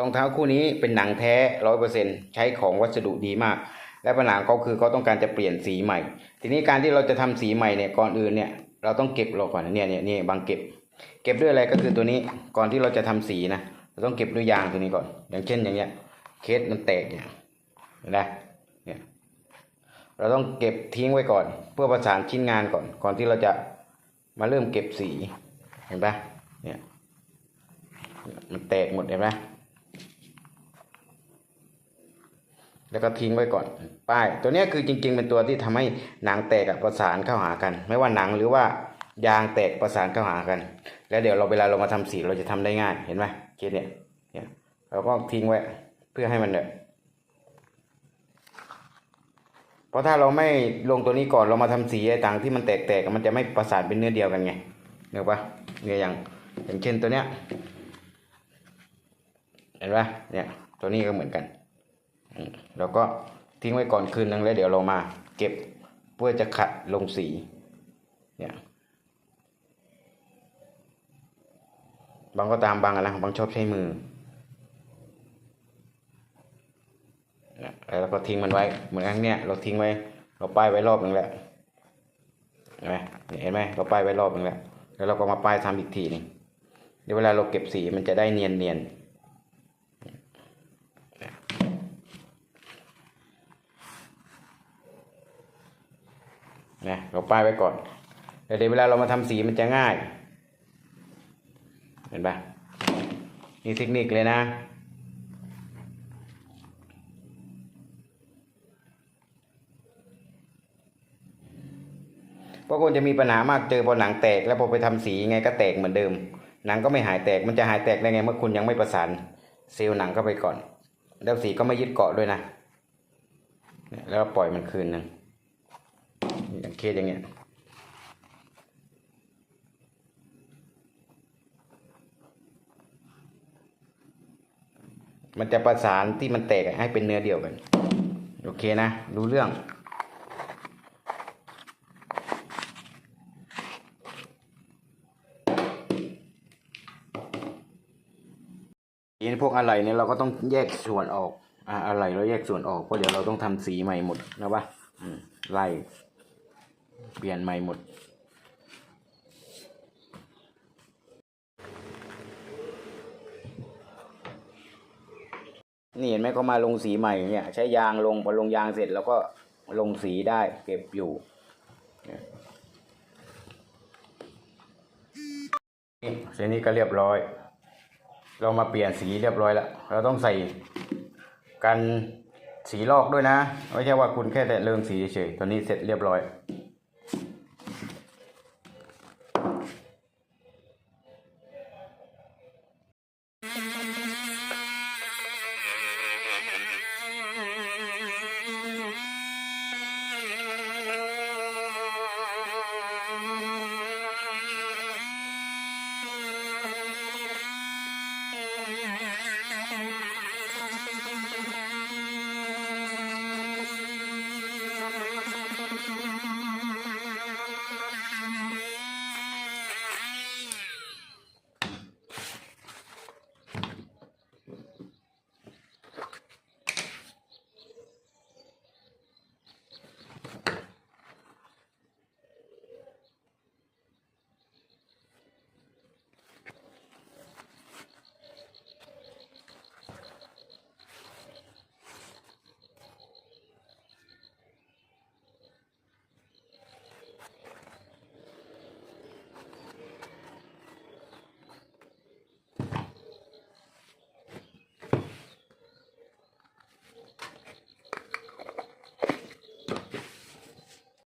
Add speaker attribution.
Speaker 1: รองเท้าคู่นี้เป็นหนังแท้ร้อยเปอร์เซ็นใช้ของวัสดุดีมาก และปัญหาเขาคือเขาต้องการจะเปลี่ยนสีใหม่ ทีนี้การที่เราจะทำสีใหม่เนี่ยก่อนอื่นเนี่ยเราต้องเก็บเราก่อนเนี่ยเนี่ยนี่บางเก็บ เก็บด้วยอะไรก็คือตัวนี้ก่อนที่เราจะทำสีนะเราต้องเก็บด้วยยางตัวนี้ก่อน อย่างเช่นอย่างเงี้ยเคสมันแตกเนี่ยเห็นไหมเนี่ยเราต้องเก็บทิ้งไว้ก่อน เพื่อประสานชิ้นงานก่อน ก่อนที่เราจะมาเริ่มเก็บสีเห็นปะเนี่ยมันแตกหมดเห็นไหม แล้วก็ทิ้งไว้ก่อนป้าย ตัวนี้คือจริง ๆ เป็นตัวที่ทำให้หนังแตกประสานเข้าหากัน ไม่ว่าหนังหรือว่ายางแตกประสานเข้าหากัน แล้วเดี๋ยวเราเวลาเรามาทำสีเราจะทำได้ง่ายเห็นไหมเคสเนี่ยเนี่ยเราก็ทิ้งไว้เพื่อให้มันเนี่ยเพราะถ้าเราไม่ลงตัวนี้ก่อนเรามาทำสีไอ้ต่างที่มันแตกๆมันจะไม่ประสานเป็นเนื้อเดียวกันไงเห็นปะเนี่ยอย่างอย่างเช่นตัวเนี้ยเห็นปะเนี่ยตัวนี้ก็เหมือนกัน เราก็ทิ้งไว้ก่อนคืนนึงแล้วเดี๋ยวเรามาเก็บเพื่อจะขัดลงสีเนี่ยบางก็ตามบางอะไรบางชอบใช้มือแล้วก็ทิ้งมันไว้เหมือนครั้งเนี้ยเราทิ้งไว้ เราป้ายไว้รอบหนึ่งแล้วเห็นไหมเห็นไหมเราป้ายไว้รอบหนึ่งแล้วแล้วเราก็มาป้ายทำอีกทีหนึงเดี๋ยวเวลาเราเก็บสีมันจะได้เนียนเนียน นะเราป้ายไว้ก่อนเดี๋ยวเวลาเรามาทำสีมันจะง่าย เห็นปะนี่เทคนิคเลยนะพราะคนจะมีปัญหามากเจอพอหนังแตก แล้วพอไปทำสียังไงก็แตกเหมือนเดิม หนังก็ไม่หายแตกมันจะหายแตกได้ไงเมื่อคุณยังไม่ประสานเซลล์หนังเข้าไปก่อน แล้วสีก็ไม่ยึดเกาะด้วยนะ แล้วปล่อยมันคืนนึง อย่างเคสอย่างเงี้ยมันจะประสานที่มันแตกให้เป็นเนื้อเดียวกัน โอเคนะ รู้เรื่องทีนี้พวกอะไรเนี่ยเราก็ต้องแยกส่วนออก อ่าอะไรเราแยกส่วนออกเพราะเดี๋ยวเราต้องทำสีใหม่หมดนะวะไล่ เปลี่ยนใหม่หมด นี่เห็นไหมก็มาลงสีใหม่เนี่ย ใช้ยางลงพอลงยางเสร็จ แล้วก็ลงสีได้เก็บอยู่เนี่ยนี่เส้นนี้ก็เรียบร้อย เรามาเปลี่ยนสีเรียบร้อยแล้ว เราต้องใส่กันสีลอกด้วยนะ ไม่ใช่ว่าคุณแค่แต่เริงสีเฉยๆตอนนี้เสร็จเรียบร้อย